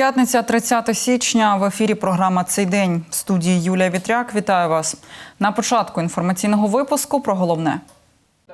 П'ятниця, 30 січня. В ефірі програма Цей день. В студії Юлія Вітряк. Вітаю вас. На початку інформаційного випуску про головне.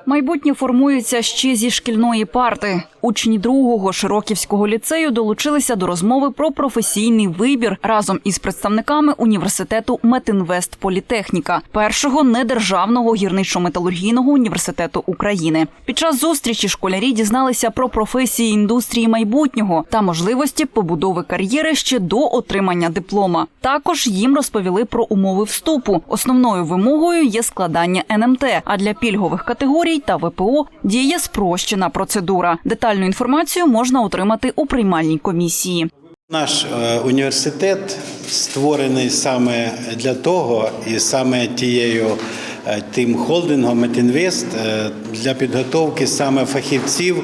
Майбутнє формується ще зі шкільної парти. Учні другого Широківського ліцею долучилися до розмови про професійний вибір разом із представниками університету Метинвест Політехніка, першого недержавного гірничо-металургійного університету України. Під час зустрічі школярі дізналися про професії індустрії майбутнього та можливості побудови кар'єри ще до отримання диплома. Також їм розповіли про умови вступу. Основною вимогою є складання НМТ. А для пільгових категорій та ВПО діє спрощена процедура. Детальну інформацію можна отримати у приймальній комісії. Наш е, університет створений саме для того, і саме тією тим холдингом Метінвест е, для підготовки саме фахівців,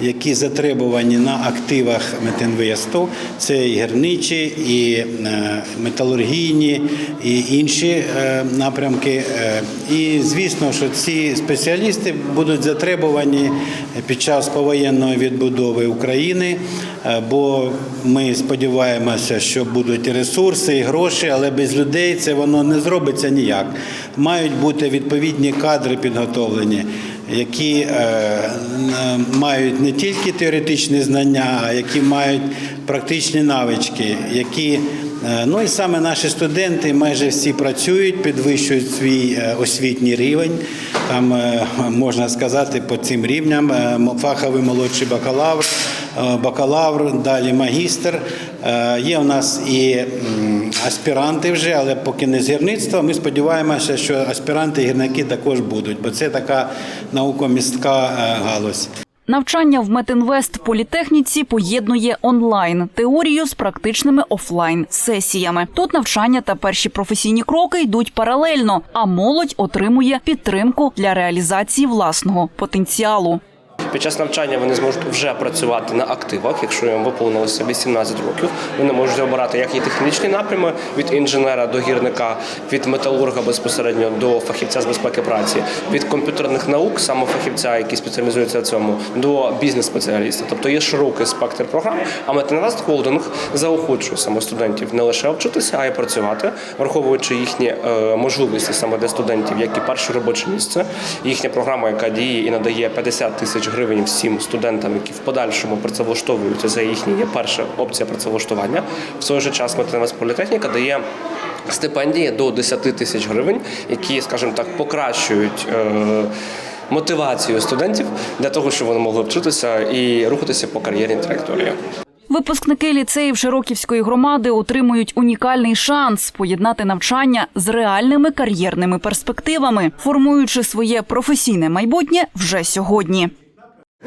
які затребувані на активах Метінвесту. Це і гірничі, і е, металургійні, і інші е, напрямки. Е, І звісно, що ці спеціалісти будуть затребувані під час повоєнної відбудови України, е, бо ми сподіваємося, що будуть ресурси, і гроші, але без людей це воно не зробиться ніяк. Мають бути відповідні кадри підготовлені, які е, мають не тільки теоретичні знання, а які мають практичні навички, які Е, Ну і саме наші студенти майже всі працюють, підвищують свій е, освітній рівень. Там е, можна сказати по цим рівням е, фаховий молодший бакалавр, е, бакалавр, далі магістр. Е, Є у нас і аспіранти вже, але поки не з гірництва. Ми сподіваємося, що аспіранти і гірники також будуть, бо це така наукомістка е, галузь. Навчання в Метинвест політехніці поєднує онлайн теорію з практичними офлайн сесіями. Тут навчання та перші професійні кроки йдуть паралельно, а молодь отримує підтримку для реалізації власного потенціалу. Під час навчання вони зможуть вже працювати на активах. Якщо їм виповнилося 18 років, вони можуть обирати як і технічні напрями від інженера до гірника, від металурга безпосередньо до фахівця з безпеки праці, від комп'ютерних наук, саме фахівця, який спеціалізується в цьому, до бізнес-спеціаліста. Тобто є широкий спектр програм. А Метинвест Холдинг заохочує саме студентів не лише вчитися, а й працювати, враховуючи їхні е, можливості саме для студентів, як і перше робоче місце. Їхня програма, яка діє і надає 50 тисяч гривень всім студентам, які в подальшому працевлаштовуються. Це їхня є перша опція працевлаштування. В той же час Метинвест Політехніка дає. Стипендії до 10 тисяч гривень, які, скажімо так, покращують е, мотивацію студентів для того, щоб вони могли вчитися і рухатися по кар'єрній траєкторії. Випускники ліцеїв Широківської громади отримують унікальний шанс поєднати навчання з реальними кар'єрними перспективами, формуючи своє професійне майбутнє вже сьогодні.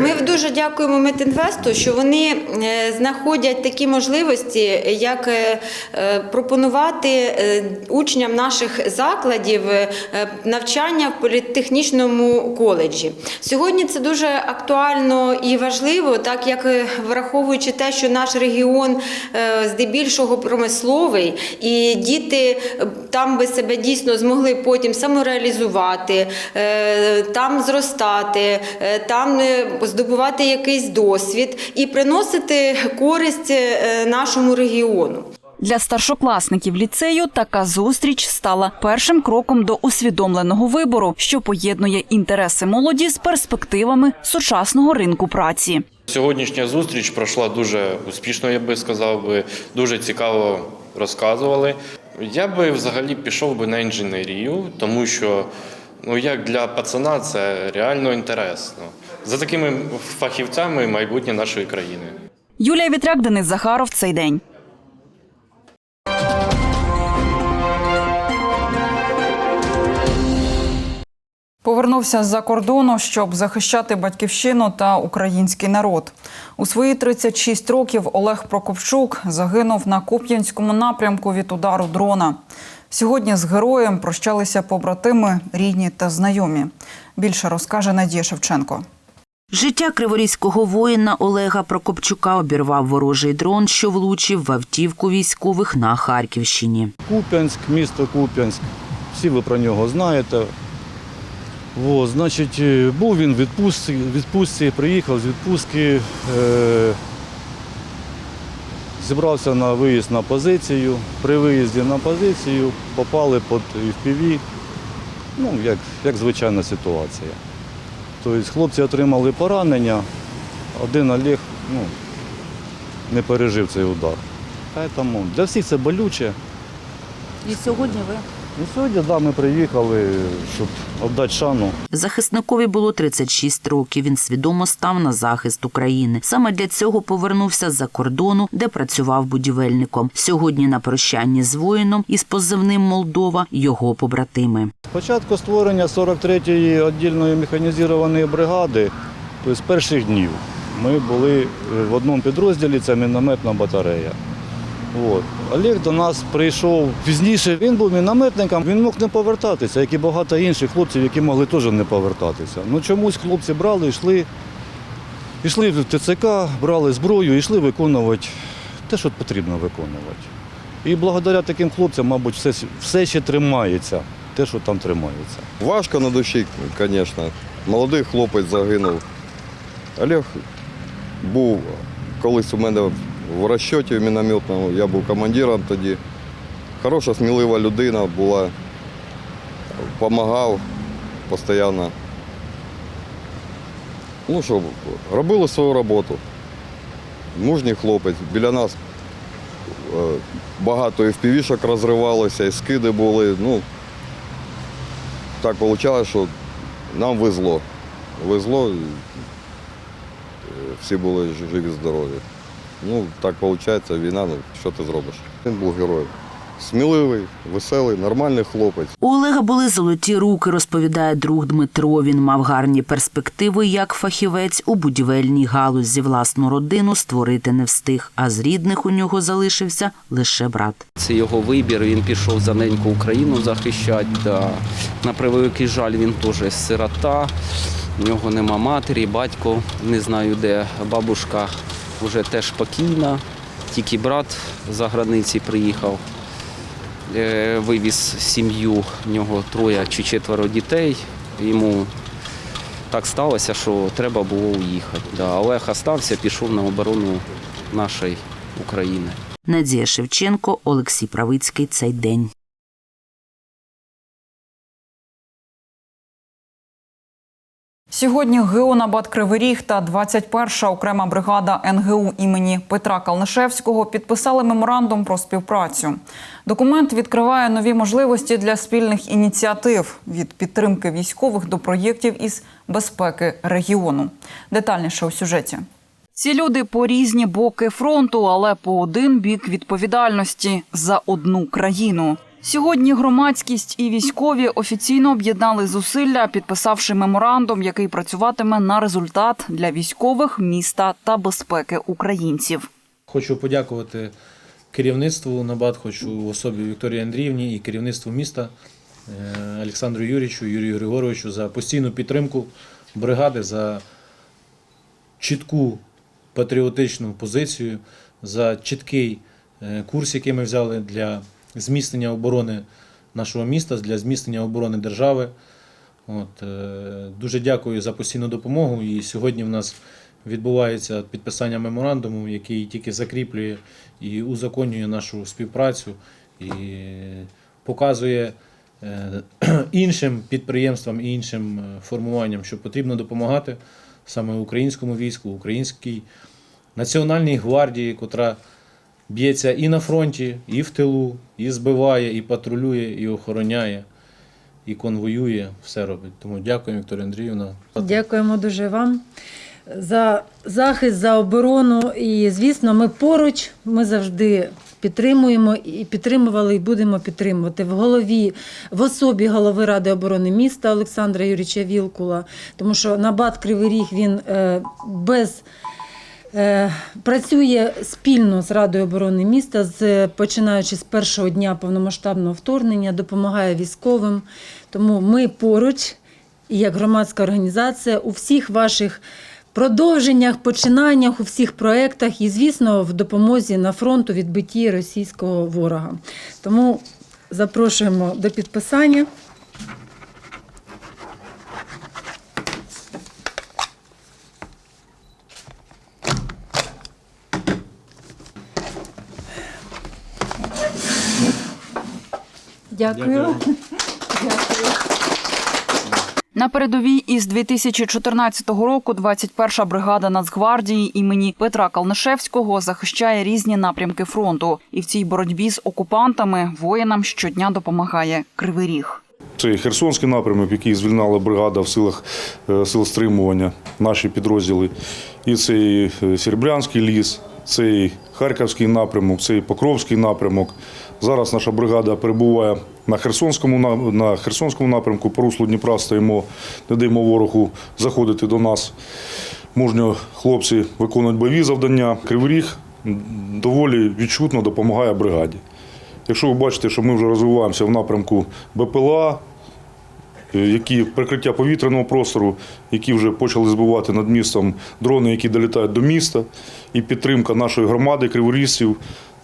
Ми дуже дякуємо Метінвесту, що вони е, знаходять такі можливості, як е, е, пропонувати учням наших закладів навчання в політехнічному коледжі. Сьогодні це дуже актуально і важливо, так як враховуючи те, що наш регіон здебільшого промисловий, і діти там би себе дійсно змогли потім самореалізувати, там зростати, там здобувати якийсь досвід і приносити користь е, нашому регіону. Для старшокласників ліцею така зустріч стала першим кроком до усвідомленого вибору, що поєднує інтереси молоді з перспективами сучасного ринку праці. Сьогоднішня зустріч пройшла дуже успішно, я би сказав би, дуже цікаво розказували. Я би взагалі пішов би на інженерію, тому що ну як для пацана це реально інтересно. За такими фахівцями майбутнє нашої країни. Юлія Вітряк, Денис Захаров. Цей день. Повернувся з-за кордону, щоб захищати батьківщину та український народ. У свої 36 років Олег Прокопчук загинув на Куп'янському напрямку від удару дрона. Сьогодні з героєм прощалися побратими, рідні та знайомі. Більше розкаже Надія Шевченко. Життя криворізького воїна Олега Прокопчука обірвав ворожий дрон, що влучив в автівку військових на Харківщині. Куп'янськ, місто Куп'янськ. Всі ви про нього знаєте. О, значить, е, був він в відпустці, відпустці приїхав з відпустки. Е, зібрався на виїзд на позицію. При виїзді на позицію попали під FPV, ну, як, як звичайна ситуація. Тобто хлопці отримали поранення, один Олег ну, не пережив цей удар. Тому для всіх це болюче. І сьогодні ви І сьогодні да, ми приїхали, щоб віддати шану. Захисникові було 36 років. Він свідомо став на захист України. Саме для цього повернувся з-за кордону, де працював будівельником. Сьогодні на прощанні з воїном із позивним Молдова його побратими. Спочатку створення 43-ї віддільної механізованої бригади, тобто з перших днів ми були в одному підрозділі, це мінометна батарея. От. Олег до нас прийшов пізніше. Він був мінометником, він мог не повертатися, як і багато інших хлопців, які могли теж не повертатися. Ну чомусь хлопці брали, йшли, йшли в ТЦК, брали зброю йшли виконувати те, що потрібно виконувати. І благодаря таким хлопцям, мабуть, все, все ще тримається, те, що там тримається. Важко на душі, звісно. Молодий хлопець загинув. Олег був колись у мене в розчоті мінометному, я був командиром тоді. Хороша, смілива людина була, допомагав постійно. Ну що, робили свою роботу. Мужній хлопець. Біля нас е, багато і впівішок розривалося, і скиди були. Ну, так вийшло, що нам везло. Везло, е, всі були живі, здорові. Ну, так виходить, війна, ну що ти зробиш? Він був героєм. Сміливий, веселий, нормальний хлопець. У Олега були золоті руки, розповідає друг Дмитро. Він мав гарні перспективи як фахівець у будівельній галузі. Власну родину створити не встиг, а з рідних у нього залишився лише брат. Це його вибір. Він пішов за неньку Україну захищати. Да. На превеликий жаль, він теж сирота. У нього нема матері, батько не знаю де. Бабушка вже теж покійна. Тільки брат за границі приїхав. Е, Вивіз сім'ю, в нього троє чи четверо дітей. Йому так сталося, що треба було уїхати. Да. Олег остався, пішов на оборону нашої України. Надія Шевченко, Олексій Правицький. Цей день. Сьогодні ГУ «Набат Кривий Ріг та 21-ша окрема бригада НГУ імені Петра Калнишевського підписали меморандум про співпрацю. Документ відкриває нові можливості для спільних ініціатив від підтримки військових до проєктів із безпеки регіону. Детальніше у сюжеті. Ці люди по різні боки фронту, але по один бік відповідальності за одну країну. Сьогодні громадськість і військові офіційно об'єднали зусилля, підписавши меморандум, який працюватиме на результат для військових, міста та безпеки українців. Хочу подякувати керівництву НАБАТ, хочу особі Вікторії Андріївні і керівництву міста е, Олександру Юрійовичу, Юрію Григоровичу за постійну підтримку бригади, за чітку патріотичну позицію, за чіткий е, курс, який ми взяли для зміцнення оборони нашого міста, для зміцнення оборони держави. От, е, дуже дякую за постійну допомогу. І сьогодні в нас відбувається підписання меморандуму, який тільки закріплює і узаконює нашу співпрацю і показує е, іншим підприємствам і іншим е, формуванням, що потрібно допомагати саме українському війську, українській національній гвардії, котра б'ється і на фронті, і в тилу, і збиває, і патрулює, і охороняє, і конвоює, все робить. Тому дякую, Вікторія Андріївна. Дякуємо дуже вам за захист, за оборону. І, звісно, ми поруч, ми завжди підтримуємо і підтримували, і будемо підтримувати в голові, в особі голови Ради оборони міста Олександра Юрійовича Вілкула, тому що Набат Кривий Ріг він е, без. Е, Працює спільно з Радою оборони міста, з, починаючи з першого дня повномасштабного вторгнення, допомагає військовим. Тому ми поруч, і як громадська організація, у всіх ваших продовженнях, починаннях, у всіх проєктах і, звісно, в допомозі на фронту відбитті російського ворога. Тому запрошуємо до підписання. Дякую. На передовій із 2014 року 21-ша бригада Нацгвардії імені Петра Калнишевського захищає різні напрямки фронту. І в цій боротьбі з окупантами воїнам щодня допомагає Кривий Ріг. Це Херсонський напрямок, який звільнала бригада в силах е, сил стримування, наші підрозділи. І це і е, Серебрянський ліс, це і Харківський напрямок, це і Покровський напрямок. Зараз наша бригада перебуває на Херсонському, на- Херсонському напрямку, по руслу Дніпра стоїмо, не даємо ворогу заходити до нас. Мужньо хлопці виконують бойові завдання. Кривий доволі відчутно допомагає бригаді. Якщо ви бачите, що ми вже розвиваємося в напрямку БПЛА, які прикриття повітряного простору, які вже почали збивати над містом дрони, які долітають до міста, і підтримка нашої громади, криворізців,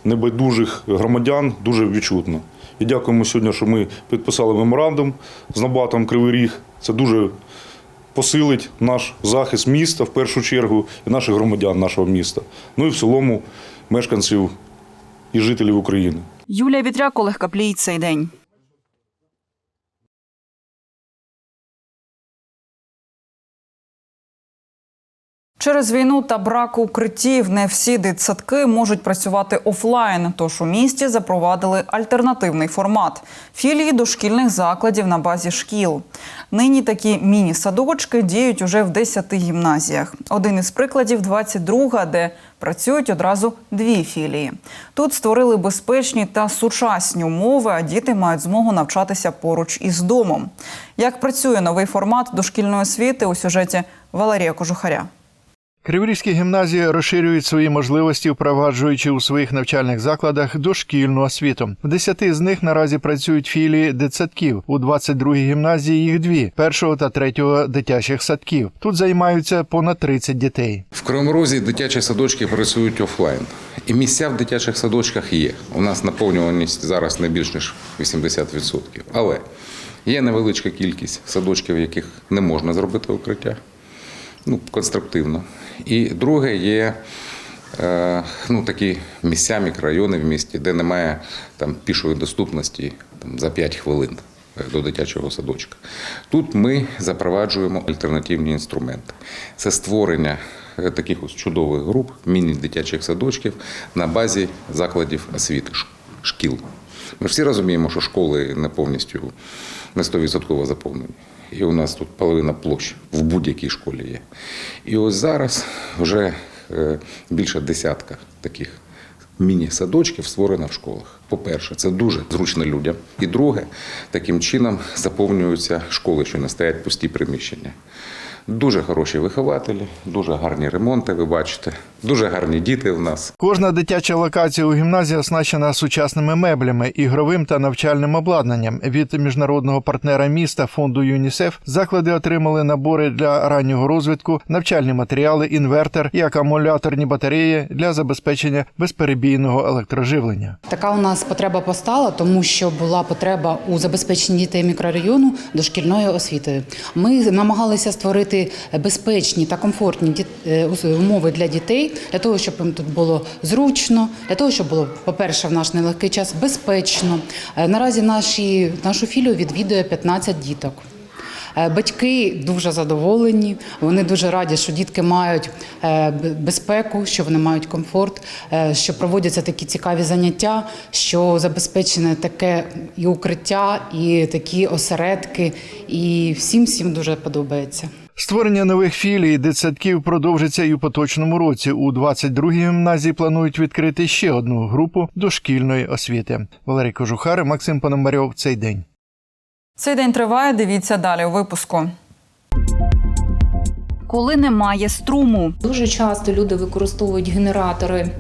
небайдужих громадян дуже відчутна. І дякуємо сьогодні, що ми підписали меморандум з Набатом Кривий Ріг. Це дуже посилить наш захист міста в першу чергу і наших громадян нашого міста. Ну і в цілому мешканців і жителів України. Юлія Вітряк, Олег Каплій. Цей день. Через війну та брак укриттів не всі дитсадки можуть працювати офлайн. Тож у місті запровадили альтернативний формат філії дошкільних закладів на базі шкіл. Нині такі міні-садочки діють уже в 10 гімназіях. Один із прикладів 22-га, де працюють одразу дві філії. Тут створили безпечні та сучасні умови, а діти мають змогу навчатися поруч із домом. Як працює новий формат дошкільної освіти у сюжеті Валерія Кожухаря. Криворізькі гімназії розширюють свої можливості, впроваджуючи у своїх навчальних закладах дошкільну освіту. В десяти з них наразі працюють філії дитсадків. У 22-й гімназії їх дві першого та третього дитячих садків. Тут займаються понад 30 дітей. В Кривому Розі дитячі садочки працюють офлайн. І місця в дитячих садочках є. У нас наповнюваність зараз не більш ніж 80%. Але є невеличка кількість садочків, яких не можна зробити укриття. Ну, конструктивно. І друге є е, ну, такі місця, мікрорайони в місті, де немає там, пішої доступності там, за 5 хвилин е, до дитячого садочка. Тут ми запроваджуємо альтернативні інструменти. Це створення е, таких ось чудових груп, міні-дитячих садочків на базі закладів освіти, шкіл. Ми всі розуміємо, що школи не повністю не 100% заповнені. І у нас тут половина площ в будь-якій школі є. І ось зараз вже е, більше десятка таких міні-садочків створено в школах. По-перше, це дуже зручно людям. І друге, таким чином заповнюються школи, що не стоять пусті приміщення. Дуже хороші вихователі, дуже гарні ремонти, ви бачите, дуже гарні діти в нас. Кожна дитяча локація у гімназії оснащена сучасними меблями, ігровим та навчальним обладнанням. Від міжнародного партнера міста фонду ЮНІСЕФ заклади отримали набори для раннього розвитку, навчальні матеріали, інвертор і акумуляторні батареї для забезпечення безперебійного електроживлення. Така у нас потреба постала, тому що була потреба у забезпеченні дітей мікрорайону дошкільною освітою. Ми намагалися створити безпечні та комфортні е, умови для дітей, для того, щоб їм тут було зручно, для того, щоб було, по-перше, в наш нелегкий час безпечно. Е, Наразі наші, нашу філію відвідує 15 діток. Е, Батьки дуже задоволені. Вони дуже раді, що дітки мають безпеку, що вони мають комфорт, що проводяться такі цікаві заняття, що забезпечене таке і укриття, і такі осередки. І всім всім дуже подобається. Створення нових філій дитсадків продовжиться і у поточному році. У 22-й гімназії планують відкрити ще одну групу дошкільної освіти. Валерій Кожухар, Максим Пономарьов. Цей день. Цей день триває. Дивіться далі у випуску. Коли немає струму, Дуже часто люди використовують генератори, е,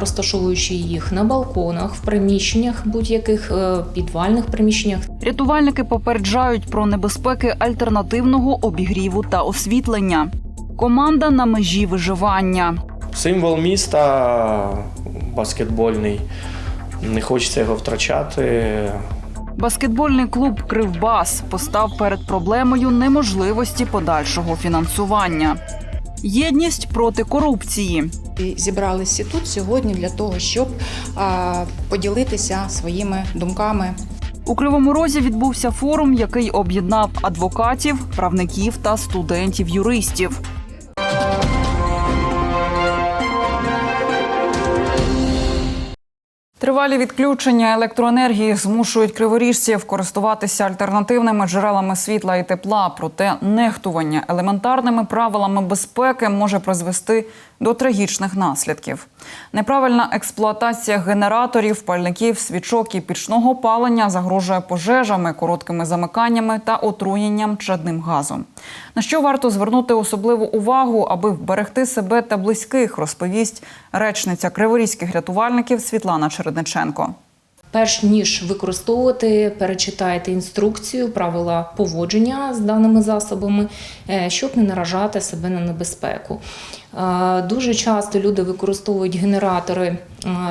розташовуючи їх на балконах, в приміщеннях, будь-яких е, підвальних приміщеннях. рятувальники попереджають про небезпеки альтернативного обігріву та освітлення. Команда на межі виживання. Символ міста баскетбольний. Не хочеться його втрачати. Баскетбольний клуб Кривбас постав перед проблемою неможливості подальшого фінансування. Єдність проти корупції. Зібралися тут сьогодні для того, щоб а, поділитися своїми думками. У Кривому Розі відбувся форум, який об'єднав адвокатів, правників та студентів-юристів. Тривалі відключення електроенергії змушують криворіжців користуватися альтернативними джерелами світла і тепла. Проте нехтування елементарними правилами безпеки може призвести до трагічних наслідків. Неправильна експлуатація генераторів, пальників, свічок і пічного опалення загрожує пожежами, короткими замиканнями та отруєнням чадним газом. На що варто звернути особливу увагу, аби вберегти себе та близьких, розповість речниця криворізьких рятувальників Світлана Чередниченко. Перш ніж використовувати, перечитайте інструкцію, правила поводження з даними засобами, е, щоб не наражати себе на небезпеку. Е, Дуже часто люди використовують генератори, е,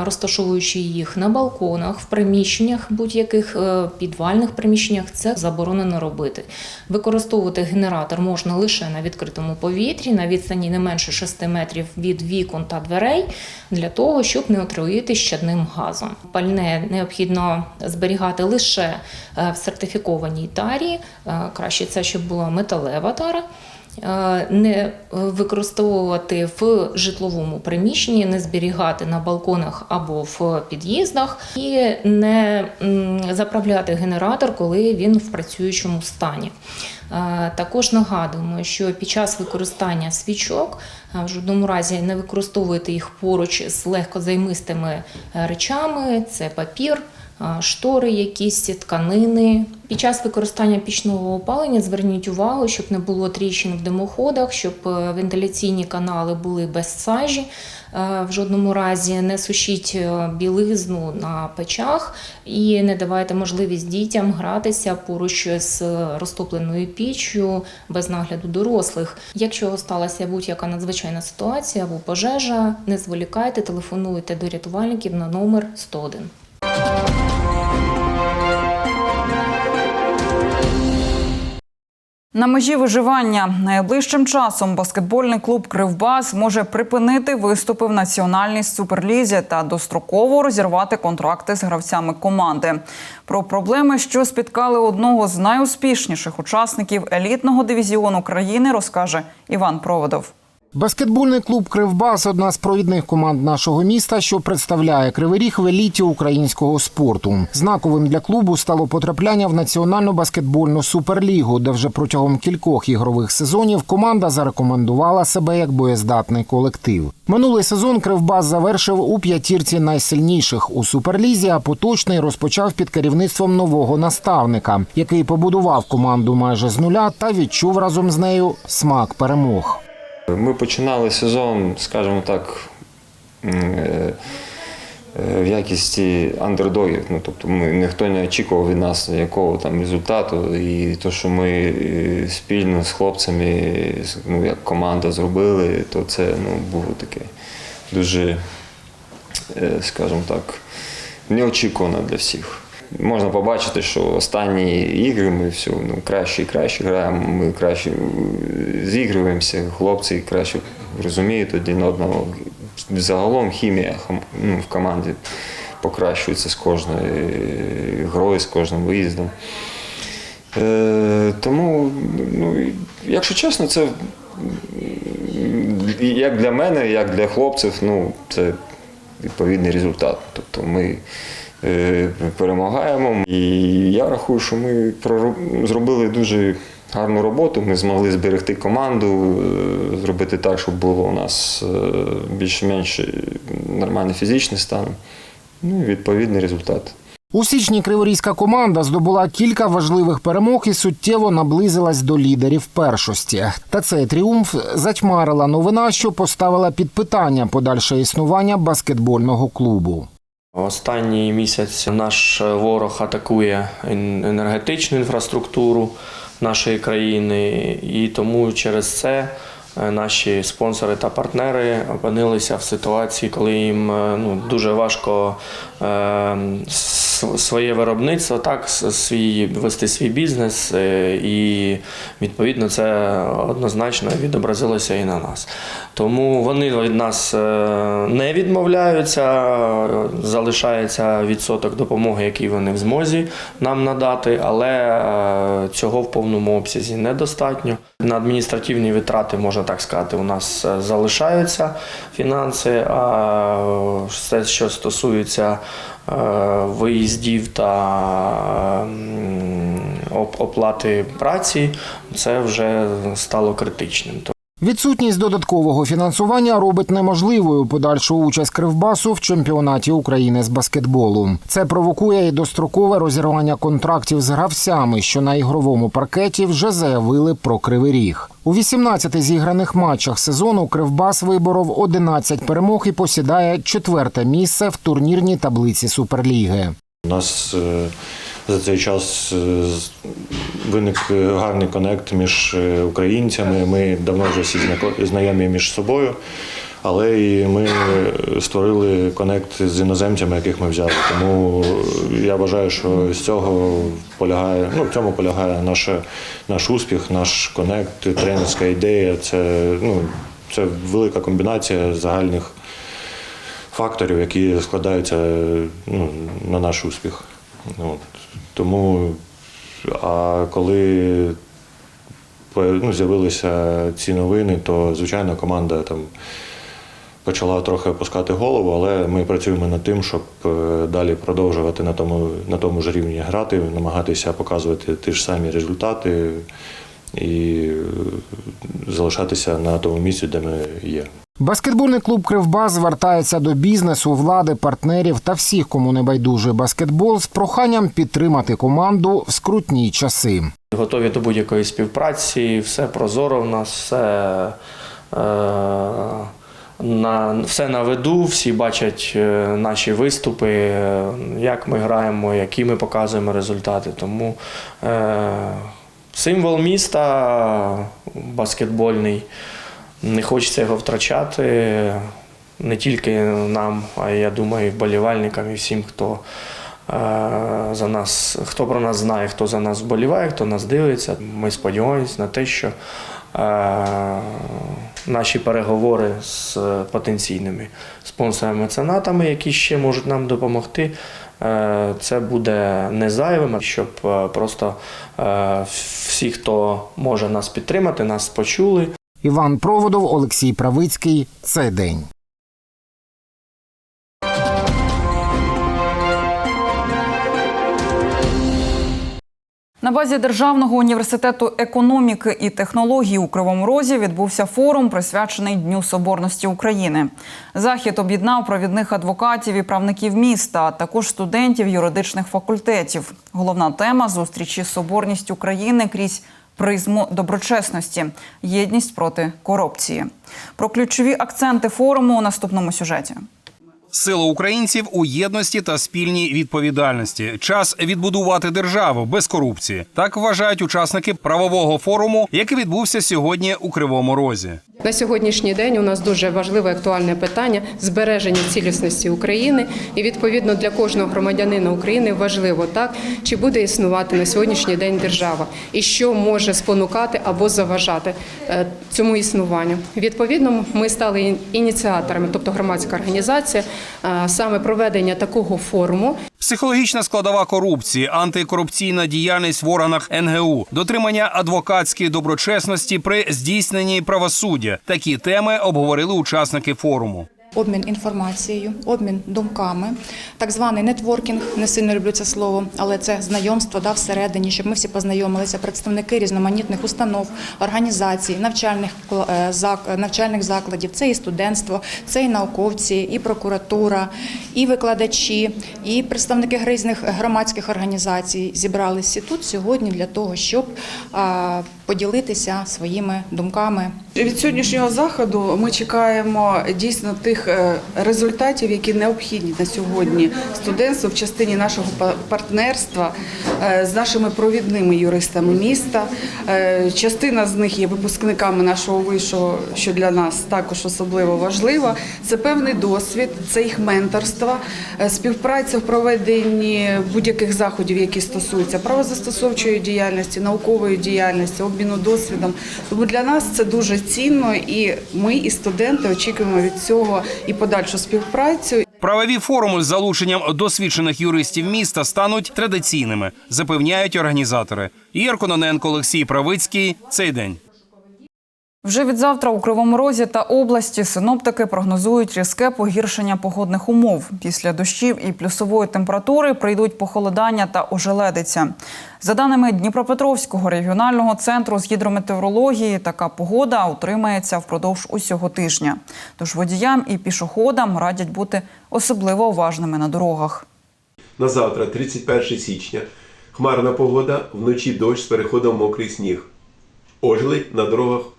розташовуючи їх на балконах, в приміщеннях, будь-яких е, підвальних приміщеннях. Це заборонено робити. Використовувати генератор можна лише на відкритому повітрі, на відстані не менше 6 метрів від вікон та дверей, для того, щоб не отруїти щадним газом. Пальне необхідно зберігати лише в сертифікованій тарі. Краще це, щоб була металева тара. Е, Не використовувати в житловому приміщенні, не зберігати на балконах або в під'їздах, і не заправляти генератор, коли він в працюючому стані. Е, Також нагадуємо, що під час використання свічок е, в жодному разі не використовуйте їх поруч з легкозаймистими е, речами, це папір. Штори, якісь тканини. Під час використання пічного опалення зверніть увагу, щоб не було тріщин в димоходах, щоб е, вентиляційні канали були без сажі. Е, В жодному разі не сушіть е, білизну на печах і не давайте можливість дітям гратися поруч з розтопленою піччю без нагляду дорослих. Якщо сталася будь-яка надзвичайна ситуація або пожежа, не зволікайте, телефонуйте до рятувальників на номер 101. На межі виживання найближчим часом баскетбольний клуб Кривбас може припинити виступи в національній суперлізі та достроково розірвати контракти з гравцями команди. Про проблеми, що спіткали одного з найуспішніших учасників елітного дивізіону країни, розкаже Іван Проводов. Баскетбольний клуб Кривбас одна з провідних команд нашого міста, що представляє Кривий Ріг в еліті українського спорту. Знаковим для клубу стало потрапляння в національну баскетбольну суперлігу, де вже протягом кількох ігрових сезонів команда зарекомендувала себе як боєздатний колектив. Минулий сезон Кривбас завершив у п'ятірці найсильніших у суперлізі, а поточний розпочав під керівництвом нового наставника, який побудував команду майже з нуля та відчув разом з нею смак перемог. Ми починали сезон, скажімо так, е, е, в якісті андердогів. Ну, тобто ми, ніхто не очікував від нас якого там результату. І те, що ми е, спільно з хлопцями, ну, як команда зробили, то це ну, було таке дуже, скажімо так, неочікувано для всіх. Можна побачити, що останні ігри ми все ну, краще і краще граємо, ми краще зігруємося, хлопці краще розуміють один одного. Загалом хімія ну, в команді покращується з кожною грою, з кожним виїздом. Е, тому, ну, якщо чесно, це як для мене, як для хлопців, ну, це відповідний результат. Тобто ми перемагаємо. І я рахую, що ми зробили дуже гарну роботу. Ми змогли зберегти команду, е, зробити так, щоб було у нас е, більш-менш нормальний фізичний стан. Ну і відповідний результат. У січні криворізька команда здобула кілька важливих перемог і суттєво наблизилась до лідерів першості. Та цей тріумф затьмарила новина, що поставила під питання подальше існування баскетбольного клубу. Останній місяць наш ворог атакує енергетичну інфраструктуру нашої країни, і тому через це е, наші спонсори та партнери опинилися в ситуації, коли їм е, ну, дуже важко своє виробництво, так, свій, вести свій бізнес, е, і відповідно це однозначно відобразилося і на нас. Тому вони від нас е, не відмовляються, залишається відсоток допомоги, який вони в змозі нам надати, але е, цього в повному обсязі недостатньо. На адміністративні витрати, можна так сказати, у нас залишаються фінанси, а все, що стосується виїздів та оплати праці, це вже стало критичним. Відсутність додаткового фінансування робить неможливою подальшу участь Кривбасу в чемпіонаті України з баскетболу. Це провокує і дострокове розірвання контрактів з гравцями, що на ігровому паркеті вже заявили про кривий ріг. У 18 зіграних матчах сезону Кривбас виборов 11 перемог і посідає четверте місце в турнірній таблиці Суперліги. У нас е, за цей час е, виник е, гарний конект між е, українцями. Ми давно вже всі знайомі між собою, але і ми створили конект з іноземцями, яких ми взяли. Тому я вважаю, що з цього полягає, ну в цьому полягає наше, наш успіх, наш конект, тренерська ідея. Це, ну, це велика комбінація загальних факторів, які складаються ну, на наш успіх. От. Тому, а коли ну, з'явилися ці новини, то звичайно команда там почала трохи опускати голову, але ми працюємо над тим, щоб е, далі продовжувати на тому, на тому ж рівні грати, намагатися показувати ті ж самі результати і е, залишатися на тому місці, де ми є. Баскетбольний клуб Кривбас звертається до бізнесу, влади, партнерів та всіх, кому не байдужий баскетбол, з проханням підтримати команду в скрутні часи. Готові до будь-якої співпраці, все прозоро в нас, все, е, на, все на виду, всі бачать е, наші виступи, е, як ми граємо, які ми показуємо результати. Тому е, символ міста баскетбольний, не хочеться його втрачати. Не тільки нам, а я думаю, і вболівальникам, і всім, хто е, за нас, хто про нас знає, хто за нас вболіває, хто нас дивиться. Ми сподіваємось на те, що е, наші переговори з потенційними спонсорами-меценатами, які ще можуть нам допомогти, е, це буде не зайвим, щоб просто всі, хто може нас підтримати, нас почули. Іван Проводов, Олексій Правицький. Цей день. На базі Державного університету економіки і технологій у Кривому Розі відбувся форум, присвячений Дню Соборності України. Захід об'єднав провідних адвокатів і правників міста, а також студентів юридичних факультетів. Головна тема зустрічі Соборність України крізь призму доброчесності, єдність проти корупції. Про ключові акценти форуму у наступному сюжеті. Сила українців у єдності та спільній відповідальності. Час відбудувати державу без корупції. Так вважають учасники правового форуму, який відбувся сьогодні у Кривому Розі. На сьогоднішній день у нас дуже важливе актуальне питання збереження цілісності України, і відповідно для кожного громадянина України важливо так, чи буде існувати на сьогоднішній день держава, і що може спонукати або заважати е, цьому існуванню. Відповідно, ми стали ініціаторами, тобто громадська організація, е, саме проведення такого форуму. Психологічна складова корупції, антикорупційна діяльність в органах НГУ, дотримання адвокатської доброчесності при здійсненні правосуддя. Такі теми обговорили учасники форуму. Обмін інформацією, обмін думками, так званий нетворкінг. Не сильно люблю це слово, але це знайомство да, всередині, щоб ми всі познайомилися. Представники різноманітних установ, організацій, навчальних е, навчальних закладів. Це і студентство, це і науковці, і прокуратура, і викладачі, і представники різних громадських організацій зібралися тут сьогодні для того, щоб поділитися своїми думками Від сьогоднішнього заходу ми чекаємо дійсно тих е, результатів, які необхідні на сьогодні студентству в частині нашого партнерства е, з нашими провідними юристами міста. Е, Частина з них є випускниками нашого вишу, що для нас також особливо важливо. Це певний досвід, це їх менторство, співпраця в проведенні будь-яких заходів, які стосуються правозастосовчої діяльності, наукової діяльності, обміну досвідом. Тому для нас це дуже цінно, і ми, і студенти, очікуємо від цього і подальшу співпрацю. Правові форуми з залученням досвідчених юристів міста стануть традиційними, запевняють організатори. Ірко Кононенко, Олексій Правицький. Цей день. Вже від завтра у Кривому Розі та області синоптики прогнозують різке погіршення погодних умов. Після дощів і плюсової температури прийдуть похолодання та ожеледиця. За даними Дніпропетровського регіонального центру з гідрометеорології, така погода утримається впродовж усього тижня. Тож водіям і пішоходам радять бути особливо уважними на дорогах. На завтра, 31 січня, хмарна погода, вночі дощ з переходом мокрий сніг. Ожеледь на дорогах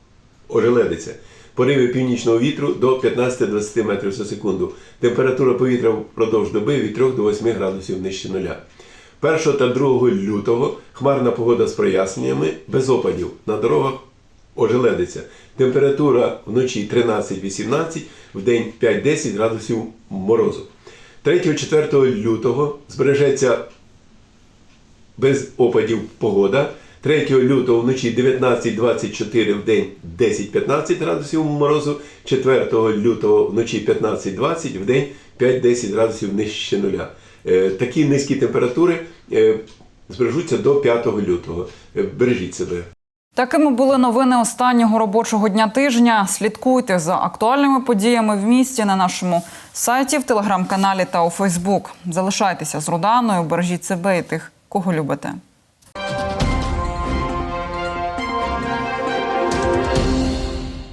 ожеледиться. Пориви північного вітру до 15-20 метрів за секунду. Температура повітря впродовж доби від 3 до 8 градусів нижче нуля. 1 та 2 лютого хмарна погода з проясненнями, без опадів. На дорогах ожеледиться. Температура вночі 13-18, в день 5-10 градусів морозу. 3-4 лютого збережеться без опадів погода. 3 лютого вночі 19-24, в день 10-15 градусів морозу. 4 лютого вночі 15-20, в день 5-10 градусів нижче нуля. Е, Такі низькі температури е, збережуться до 5 лютого. Е, Бережіть себе. Такими були новини останнього робочого дня тижня. Слідкуйте за актуальними подіями в місті на нашому сайті, в телеграм-каналі та у Фейсбук. Залишайтеся з Руданою, бережіть себе і тих, кого любите.